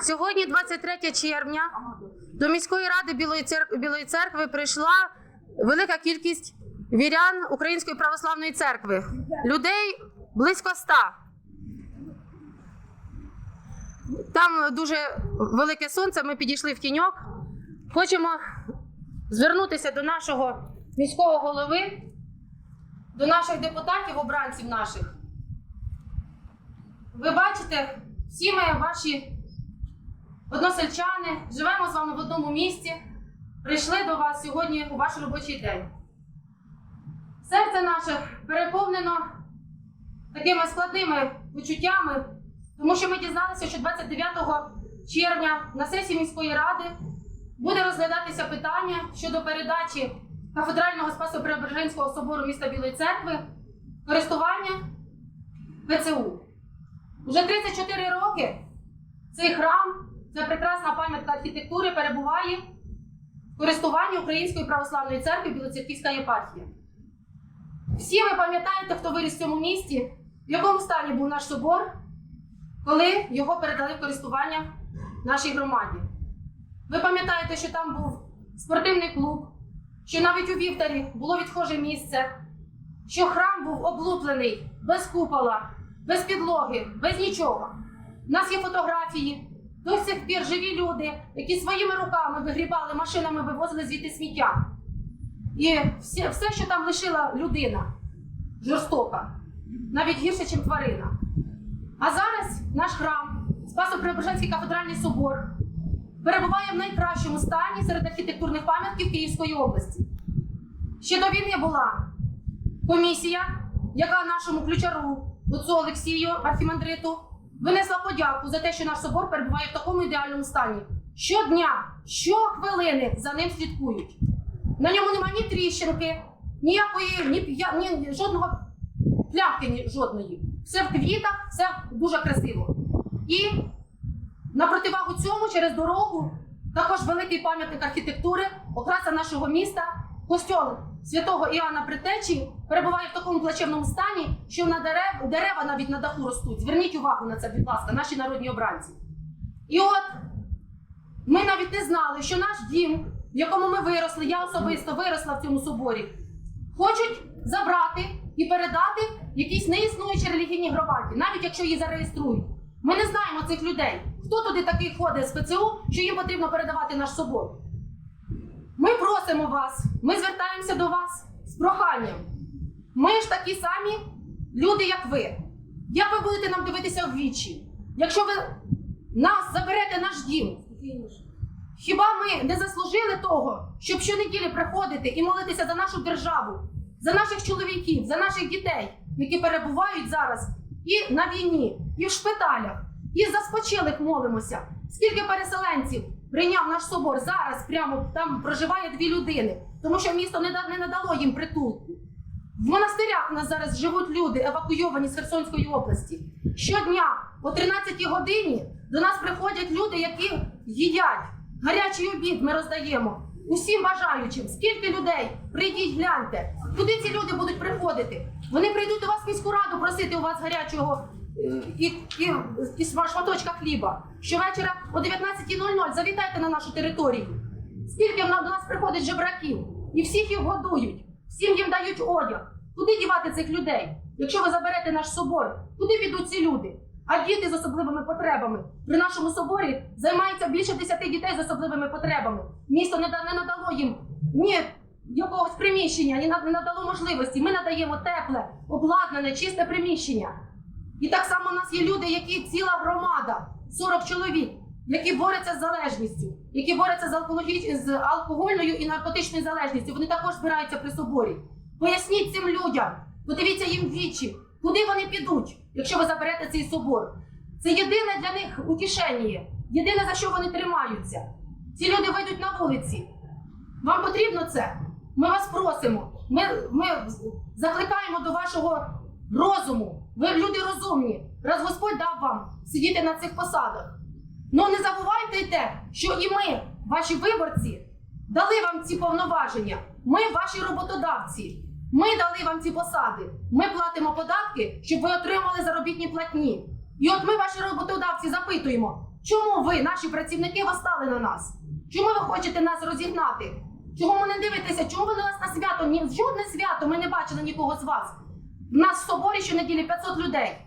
Сьогодні, 23 червня, до міської ради Білої церкви, Білої церкви прийшла велика кількість вірян Української православної церкви. Людей близько ста. Там дуже велике сонце. Ми підійшли в тіньок. Хочемо звернутися до нашого міського голови, до наших депутатів, обранців наших. Ви бачите, всі ми ваші односельчани, живемо з вами в одному місті, прийшли до вас сьогодні у ваш робочий день. Серце наше переповнено такими складними почуттями, тому що ми дізналися, що 29 червня на сесії міської ради буде розглядатися питання щодо передачі кафедрального Спасо-Преображенського собору міста Білої церкви користування ПЦУ. Уже 34 роки цей храм, ця прекрасна пам'ятка архітектури, перебуває в користуванні Української православної церкви Білоцерківська єпархія. Всі ви пам'ятаєте, хто виріс в цьому місті, в якому стані був наш собор, коли його передали в користування нашій громаді. Ви пам'ятаєте, що там був спортивний клуб, що навіть у вівтарі було відхоже місце, що храм був облуплений без купола, без підлоги, без нічого. У нас є фотографії, до сих пір живі люди, які своїми руками вигрібали машинами, вивозили звідти сміття. І все, все, що там лишила людина, жорстока, навіть гірше, ніж тварина. А зараз наш храм, Спасо-Преображенський кафедральний собор, перебуває в найкращому стані серед архітектурних пам'ятків Київської області. Ще до війни була комісія, яка нашому ключару, отцу Олексію Архімандриту, винесла подяку за те, що наш собор перебуває в такому ідеальному стані. Щодня, щохвилини за ним слідкують. На ньому немає ні тріщинки, ніякої, ні, п'я- ні жодного плямки ні, жодної. Все в квітах, все дуже красиво. І на противагу цьому через дорогу також великий пам'ятник архітектури, окраса нашого міста, костьол святого Іоанна Притечі перебуває в такому плачевному стані, що на дерев, дерева навіть на даху ростуть. Зверніть увагу на це, будь ласка, наші народні обранці. І от ми навіть не знали, що наш дім, в якому ми виросли, я особисто виросла в цьому соборі, хочуть забрати і передати якісь неіснуючі релігійні громаді, навіть якщо її зареєструють. Ми не знаємо цих людей. Хто туди такий ходить з ПЦУ, що їм потрібно передавати наш собор? Ми просимо вас, ми звертаємося до вас з проханням. Ми ж такі самі люди, як ви. Як ви будете нам дивитися в вічі? Якщо ви нас заберете наш дім, хіба ми не заслужили того, щоб щонеділі приходити і молитися за нашу державу, за наших чоловіків, за наших дітей, які перебувають зараз і на війні, і в шпиталях, і за спочилих молимося. Скільки переселенців прийняв наш собор зараз? Прямо там проживає дві людини, тому що місто не, не надало їм притулку. В монастирях у нас зараз живуть люди, евакуйовані з Херсонської області. Щодня о 13 годині до нас приходять люди, які їдять. Гарячий обід ми роздаємо усім бажаючим. Скільки людей? Прийдіть, гляньте. Куди ці люди будуть приходити? Вони прийдуть до вас в міську раду просити у вас гарячого і, і, і шматочка хліба. Щовечора о 19.00 завітайте на нашу територію. Скільки до нас приходить жебраків, і всіх їх годують, всім їм дають одяг. Куди дівати цих людей? Якщо ви заберете наш собор, куди підуть ці люди? А діти з особливими потребами при нашому соборі займається більше 10 дітей з особливими потребами. Місто не, надало їм ні якогось приміщення, ні надало можливості. Ми надаємо тепле, обладнане, чисте приміщення. І так само у нас є люди, які ціла громада, 40 чоловік, які борються з залежністю, які борються з, алкоголі... з алкогольною і наркотичною залежністю. Вони також збираються при соборі. Поясніть цим людям, подивіться їм вічі, куди вони підуть, якщо ви заберете цей собор. Це єдине для них утішення, єдине за що вони тримаються. Ці люди вийдуть на вулиці. Вам потрібно це? Ми вас просимо. Ми, ми закликаємо до вашого розуму. Ви люди розумні. Раз Господь дав вам сидіти на цих посадах. Ну не забувайте й те, що і ми, ваші виборці, дали вам ці повноваження. Ми ваші роботодавці. Ми дали вам ці посади. Ми платимо податки, щоб ви отримали заробітні платні. І от ми, ваші роботодавці, запитуємо, Чому ви, наші працівники, восстали на нас? Чому ви хочете нас розігнати? Чому ви не дивитеся? Чому ви на нас на свято? Ні, жодне свято ми не бачили нікого з вас. В нас в соборі щонеділі 500 людей.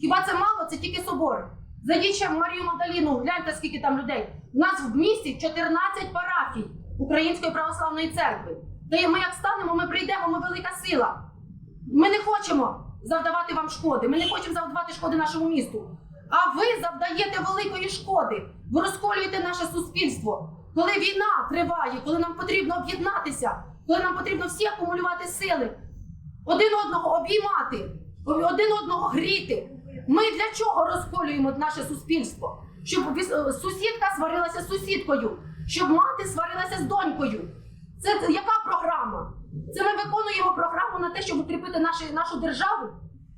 Хіба це мало? Це тільки собор. Зайдіть ще в Марію Магдаліну, гляньте, скільки там людей. У нас в місті 14 парафій Української православної церкви. Та ми як станемо, ми прийдемо, ми велика сила. Ми не хочемо завдавати вам шкоди. Ми не хочемо завдавати шкоди нашому місту. А ви завдаєте великої шкоди. Ви розколюєте наше суспільство. Коли війна триває, коли нам потрібно об'єднатися, коли нам потрібно всі акумулювати сили, один одного обіймати, один одного гріти. Ми для чого розколюємо наше суспільство? Щоб е, сусідка сварилася з сусідкою, щоб мати сварилася з донькою. Це яка програма? Це ми виконуємо програму на те, щоб укріпити наші, нашу державу.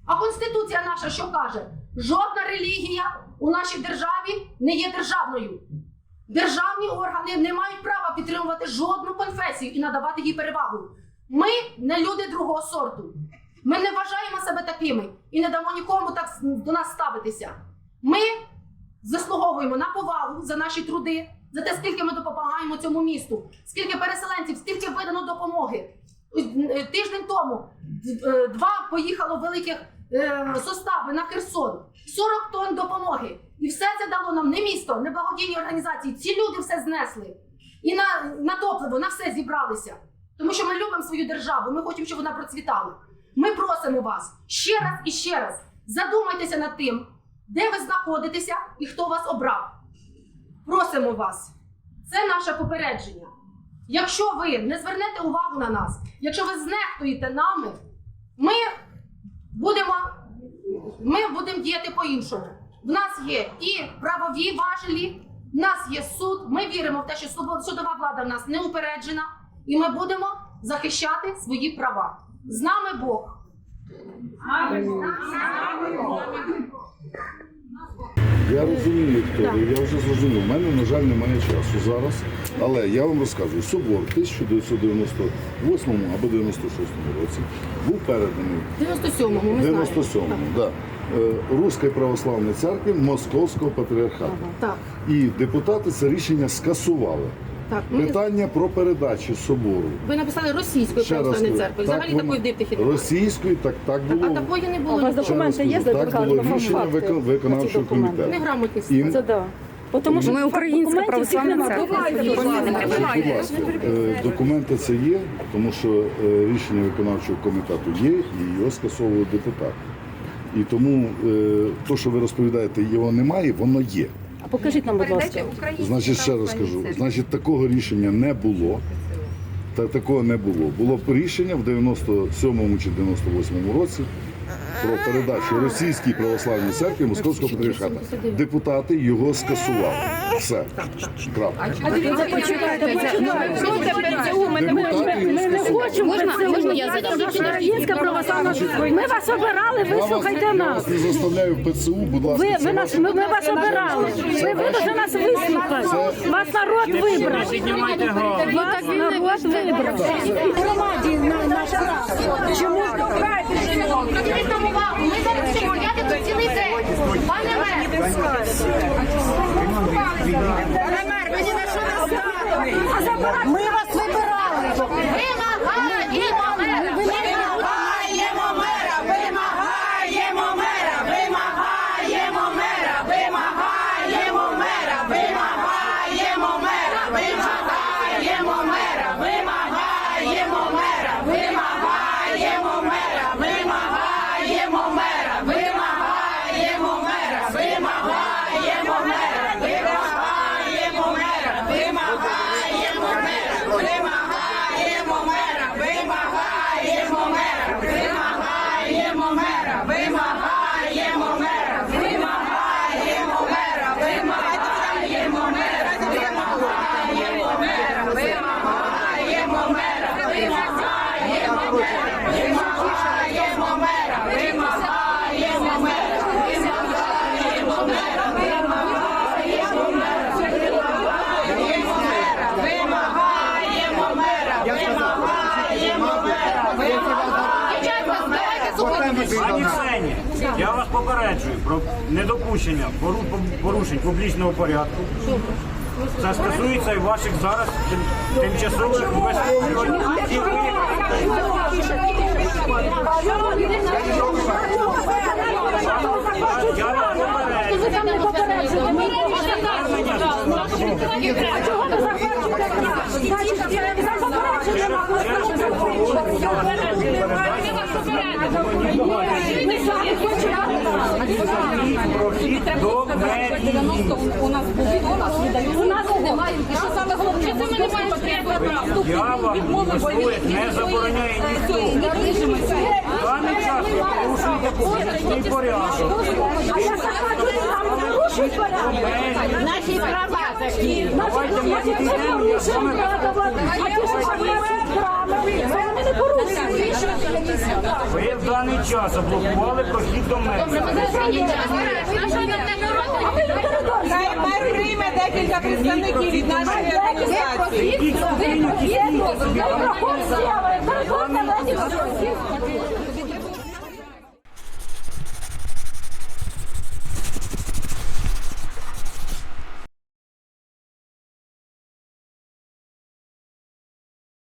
А конституція наша що каже? Жодна релігія у нашій державі не є державною. Державні органи не мають права підтримувати жодну конфесію і надавати їй перевагу. Ми не люди другого сорту. Ми не вважаємо себе такими і не дамо нікому так до нас ставитися. Ми заслуговуємо на повагу за наші труди, за те, скільки ми допомагаємо цьому місту, скільки переселенців, скільки видано допомоги. Е, Тиждень тому е, два поїхало великих е, состави на Херсон. 40 тонн допомоги. І все це дало нам не місто, не благодійні організації. Ці люди все знесли. І на, на топливо, на все зібралися. Тому що ми любимо свою державу, ми хочемо, щоб вона процвітала. Ми просимо вас ще раз і ще раз задумайтеся над тим, де ви знаходитеся і хто вас обрав. Просимо вас. Це наше попередження. Якщо ви не звернете увагу на нас, якщо ви знехтуєте нами, ми будемо, ми будемо діяти по-іншому. В нас є і правові важелі, в нас є суд. Ми віримо в те, що судова влада в нас не упереджена, і ми будемо захищати свої права. З нами Бог. Я розумію, Вікторія, я вже зрозумів. У мене, на жаль, немає часу зараз. Але я вам розказую, собор в 1998 або 96 році був переданий 97-му ми 97-му, да, е, Руської православної церкви Московського патріархату. Так, І депутати це рішення скасували. Так. Ми... Питання про передачу собору. Ви написали російської Ще раз православної кажу, церкви. так Взагалі воно- такої дивних немає. Російської, так, так А було. такої не А було. у вас ніколи. документи є, де так доказано було рішення факти? викон- виконавчого документи. комітету. Неграмотність. І Це да. Бо Тому що Ми українська православна церква. Давайте, будь ласка. Е, документи це є, тому що е, рішення виконавчого комітету є і його скасовують депутати. І тому е, то, що ви розповідаєте, його немає, воно є. А покажіть нам, будь ласка. Значить, ще раз кажу, значить, такого рішення не було. Та такого не було. Було рішення в 97-му чи 98-му році про передачу російській православній церкві Московського патріархату. Депутати його скасували. Все. Крапка. Почекайте, почекайте. Тепер ЦУ? Ми не Депутати його ми не скасували. хочемо Можна- можна я задам? Українська православна. Ми вас обирали, вислухайте я нас. вас не заставляю в ПЦУ, будь ласка. Ви, це ви нас, ваше- ми, ми вас обирали. Ви, ви нас вислухати. Вас народ вибрав. Вас народ вибрав. І громаді на Чому ж Зверніть нам увагу, ми зараз будемо гуляти тут цілий день. Пане мер, ми ні на що не здатні. Ми Я вас попереджую про недопущення порушень публічного порядку. Це стосується і ваших зараз тимчасових Я вас попереджую. До мерії. У нас немає. Що саме головне? Це ми не маємо. Я вам висловити не забороняє ніхто. В даний час ви порушуєте публічний порядок. Наші права такі. Ви в даний час заблокували прохід до. Хай мер прийме декілька представників від нашої організації.